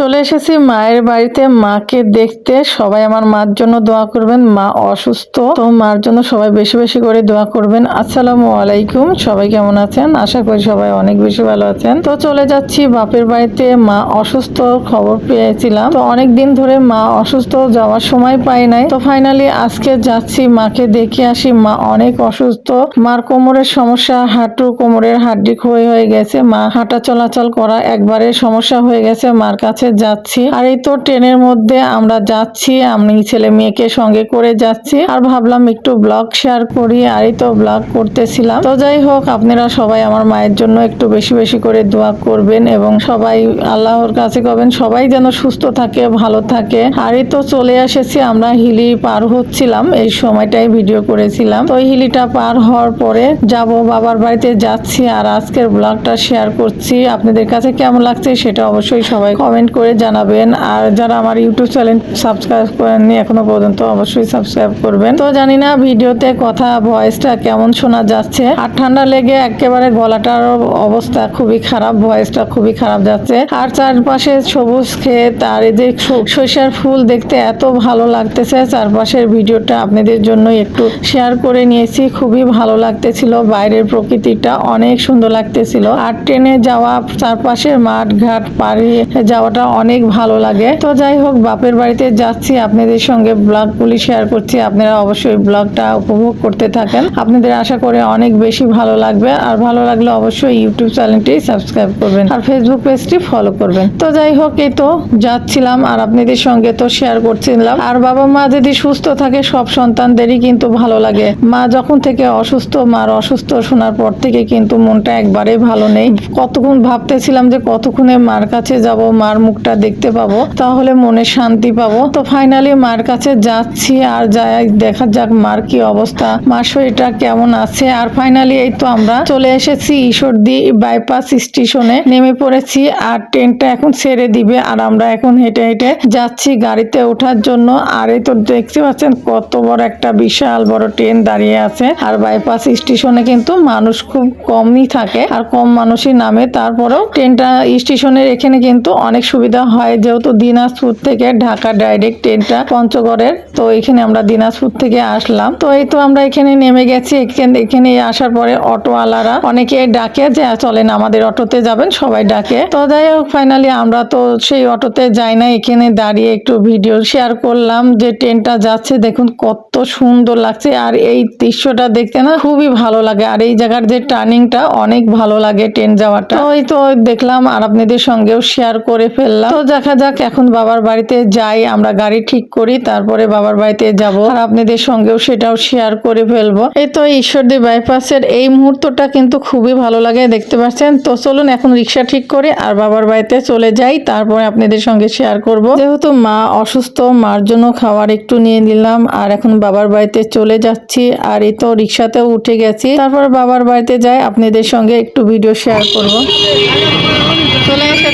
চলে এসেছি মায়ের বাড়িতে। মাকে দেখতে সবাই আমার মার জন্য দোয়া করবেন। মা অসুস্থ, তো মার জন্য সবাই বেশি বেশি করে দোয়া করবেন। আসসালামু আলাইকুম, সবাই কেমন আছেন? আশা করি সবাই অনেক বেশি ভালো আছেন। তো চলে যাচ্ছি বাপের বাড়িতে। মা অসুস্থ, খবর পেয়েছিলাম। তো অনেক দিন ধরে মা অসুস্থ, যাওয়ার সময় পাই নাই। তো ফাইনালি আজকে যাচ্ছি মাকে দেখে আসি। মা অনেক অসুস্থ। মার কোমরের সমস্যা, হাঁটু কোমরের হাড্ডি ক্ষয় হয়ে গেছে। মা হাঁটা চলাচল করা একবারে সমস্যা হয়ে গেছে। মার কাছে যাচ্ছি। আর এই তো ট্রেনের মধ্যে আমরা যাচ্ছি, আমি ছেলে মেয়েকে সঙ্গে করে যাচ্ছি। আর ভাবলাম একটু ব্লগ শেয়ার করি, আর এই তো ব্লগ করতেছিলাম। তো যাই হোক, আপনারা সবাই আমার মায়ের জন্য একটু বেশি বেশি করে দোয়া করবেন এবং সবাই আল্লাহর কাছে করবেন সবাই যেন সুস্থ থাকে, ভালো থাকে। আর এই তো চলে এসেছি, আমরা হিলি পার হচ্ছিলাম। এই সময়টাই ভিডিও করেছিলাম। তো হিলিটা পার হওয়ার পরে যাব বাবার বাড়িতে যাচ্ছি, আর আজকের ব্লগটা শেয়ার করছি। আপনাদের কাছে কেমন লাগছে সেটা অবশ্যই সবাই কমেন্ট করে জানাবেন। আর যারা আমার ইউটিউব চ্যানেল সাবস্ক্রাইব করেননি এখনও পর্যন্ত অবশ্যই সাবস্ক্রাইব করবেন। তো জানি না ভিডিওতে কথা, ভয়েসটা কেমন শোনা যাচ্ছে। আর ঠান্ডা লেগে একেবারে গলাটার অবস্থা খুবই খারাপ, ভয়েসটা খুবই খারাপ যাচ্ছে। আর চারপাশে সবুজ ক্ষেত, আর এই যে সরিষার ফুল দেখতে এত ভালো লাগতেছে। চারপাশের ভিডিওটা আপনাদের জন্য একটু শেয়ার করে নিয়েছি। খুবই ভালো লাগতেছিল, বাইরের প্রকৃতিটা অনেক সুন্দর লাগতেছিল। আর ট্রেনে যাওয়া চারপাশের মাঠ, ঘাট পাড়িয়ে যাওয়াটা অনেক ভালো লাগে। তো যাই হোক, বাপের বাড়িতে যাচ্ছি। আপনাদের সঙ্গে ব্লগগুলি শেয়ার করছি। আপনারা অবশ্যই ব্লগটা উপভোগ করতে থাকেন। আপনাদের আশা করে অনেক বেশি ভালো লাগবে। আর ভালো লাগলে অবশ্যই ইউটিউব চ্যানেলটি সাবস্ক্রাইব করবেন। আর ফেসবুক পেজটি ফলো করবেন। তো যাই হোক, এই তো যাচ্ছিলাম। আর আপনাদের সঙ্গে তো শেয়ার করছিলাম। আর বাবা মা যদি সুস্থ থাকে, সব সন্তানদেরই কিন্তু ভালো লাগে। মা যখন থেকে অসুস্থ, মার অসুস্থ শোনার পর থেকে কিন্তু মনটা একবারে ভালো নেই। কতক্ষণ ভাবতেছিলাম যে কতক্ষণে মার কাছে যাব, মার মুখটা দেখতে পাবো, তাহলে মনে শান্তি পাবো। তো ফাইনালি মার কাছে যাচ্ছি, আর যাই দেখা যাক মার কি অবস্থা। মার শরীরটা কেমন আছে? আর ফাইনালি এই তো আমরা চলে এসেছি ঈশ্বরদী বাইপাস স্টেশনে নেমে পড়েছি, আর ট্রেনটা এখন ছেড়ে দিবে, আর আমরা এখন হেঁটে হেঁটে যাচ্ছি গাড়িতে ওঠার জন্য। আর এই তো দেখতে পাচ্ছেন কত বড় একটা বিশাল বড় ট্রেন দাঁড়িয়ে আছে। আর বাইপাস স্টেশনে কিন্তু মানুষ খুব কমই থাকে, আর কম মানুষই নামে। তারপরেও ট্রেনটা স্টেশনের এখানে কিন্তু অনেক সুবিধা হয় যেহেতু দিনাজপুর থেকে ঢাকা ডাইরেক্ট ট্রেনটা পঞ্চগড়ের। তো এখানে আমরা দিনাজপুর থেকে আসলাম। তো এই তো আমরা এখানে নেমে গেছি। এখানে এখানে আসার পরে অটোওয়ালারা অনেকে ডাকে যে, চলেন আমাদের অটোতে যাবেন, সবাই ডাকে। তো যাই হোক ফাইনালি আমরা তো সেই অটোতে যাই না এখানে দাঁড়িয়ে একটু ভিডিও শেয়ার করলাম যে ট্রেনটা যাচ্ছে। দেখুন কত সুন্দর লাগছে। আর এই দৃশ্যটা দেখতে না খুবই ভালো লাগে। আর এই জায়গার যে টার্নিংটা অনেক ভালো লাগে ট্রেন যাওয়াটা। ওই তো দেখলাম আর আপনাদের সঙ্গেও শেয়ার করে ফেললাম। তো দেখা যাক, এখন বাবার বাড়িতে যাই, আমরা গাড়ি ঠিক করি, তারপরে বাবার বাড়িতে যাব। আর আপনাদের সঙ্গেও সেটাও শেয়ার করে ফেলব। এই তো ঈশ্বরদী বাইপাসের এই মুহূর্তটা কিন্তু খুবই ভালো লাগে, দেখতে পাচ্ছেন? তো চলুন, এখন রিক্সা ঠিক করে, আর বাবার বাড়িতে চলে যাই, তারপরে আপনাদের সঙ্গে শেয়ার করব। যেহেতু মা অসুস্থ, মার জন্য খাবার একটু নিয়ে নিলাম, আর এখন বাবার বাড়িতে চলে যাচ্ছি, আর এই তো রিক্সাতেও উঠে গেছি। তারপর বাবার বাড়িতে যাই, আপনাদের সঙ্গে একটু ভিডিও শেয়ার করব।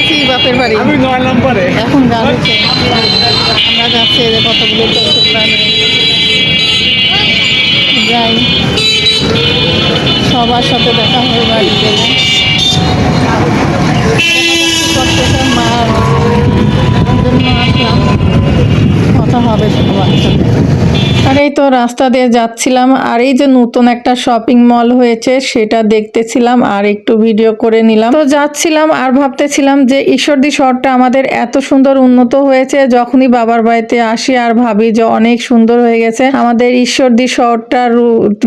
এসেছি বাপের বাড়ি। আমি নয় নম্বরে। এখন গান হচ্ছে। আমরা যাচ্ছি যে কতগুলো যাই। সবার সাথে দেখা হয়ে বাড়ি গেলে। আসলাম। কথা হবে সবার সাথে। আর এই তো রাস্তা দিয়ে যাচ্ছিলাম, আর এই যে নতুন একটা শপিং মল হয়েছে সেটা দেখতেছিলাম আর একটু ভিডিও করে নিলাম। তো যাচ্ছিলাম আর ভাবতেছিলাম যে ঈশ্বরদী শহরটা আমাদের এত সুন্দর উন্নত হয়েছে, যখনই বাবার বাড়িতে আসি আর ভাবি যে অনেক সুন্দর হয়ে গেছে। আমাদের ঈশ্বরদী শহরটা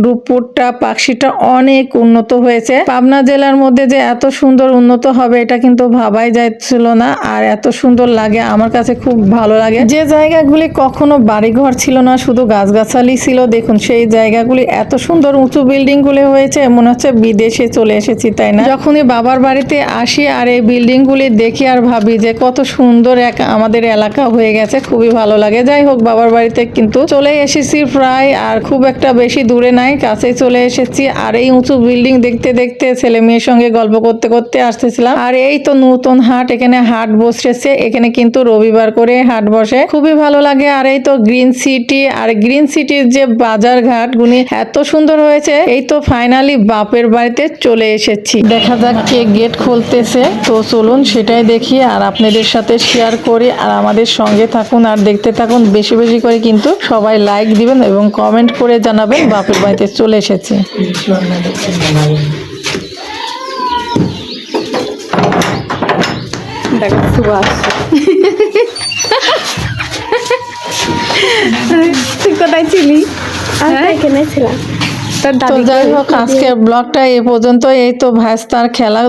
রূপপুরটা পাকশিটা অনেক উন্নত হয়েছে। পাবনা জেলার মধ্যে যে এত সুন্দর উন্নত হবে এটা কিন্তু ভাবাই যাচ্ছিল না, আর এত সুন্দর লাগে আমার কাছে খুব ভালো লাগে। যে জায়গাগুলি কখনো বাড়িঘর ছিল না, শুধু গাছগাছালি ছিল। দেখুন, সেই জায়গাগুলি এত সুন্দর উঁচু বিল্ডিং গুলি হয়েছে, মনে হচ্ছে বিদেশে চলে এসেছি, তাই না? যখনই বাবার বাড়িতে আসি আর এই বিল্ডিং গুলি দেখি আর ভাবি যে কত সুন্দর এক আমাদের এলাকা হয়ে গেছে, খুবই ভালো লাগে। যাই হোক, বাবার বাড়িতে কিন্তু চলে এসেছি প্রায় আর খুব একটা বেশি দূরে নাই, কাছেই চলে এসেছি। আর এই উঁচু বিল্ডিং দেখতে দেখতে ছেলে মেয়ের সঙ্গে গল্প করতে করতে আসতেছিলাম। আর এই তো নতুন হাট, এখানে হাট বসেছে এখানে কিন্তু রবিবার করে হাট বসে। খুবই ভালো লাগে। আর এই তো গ্রিন সিটি, আর গ্রিন সিটির যে বাজার ঘাট গুনি এত সুন্দর হয়েছে, এই তো ফাইনালি বাপের বাড়িতে চলে এসেছি। দেখা যাক কে গেট খুলতেছে। তো চলুন সেটাই দেখি আর আপনাদের সাথে শেয়ার করি আর আমাদের সঙ্গে থাকুন আর দেখতে থাকুন বেশি বেশি করে কিন্তু সবাই লাইক দিবেন এবং কমেন্ট করে জানাবেন বাপের বাড়িতে চলে এসেছি। দেখো সুবাস তুই কোথায় ছিলি? হ্যাঁ? এখানে ছিলাম। তো যাই হোক আজকের ব্লগটা এ পর্যন্ত। এই তো ভাস্তার খেলা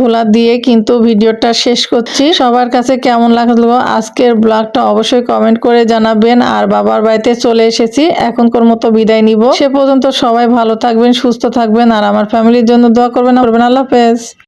ধুলা দিয়ে কিন্তু ভিডিওটা শেষ করছি। সবার কাছে কেমন লাগল আজকের ব্লগটা অবশ্যই কমেন্ট করে জানাবেন। আর বাবার বাড়িতে চলে এসেছি এখনকার মতো বিদায় নিব। সে পর্যন্ত সবাই ভালো থাকবেন সুস্থ থাকবেন। আর আমার ফ্যামিলির জন্য দোয়া করবেন করবেন। আল্লাহ হাফেজ।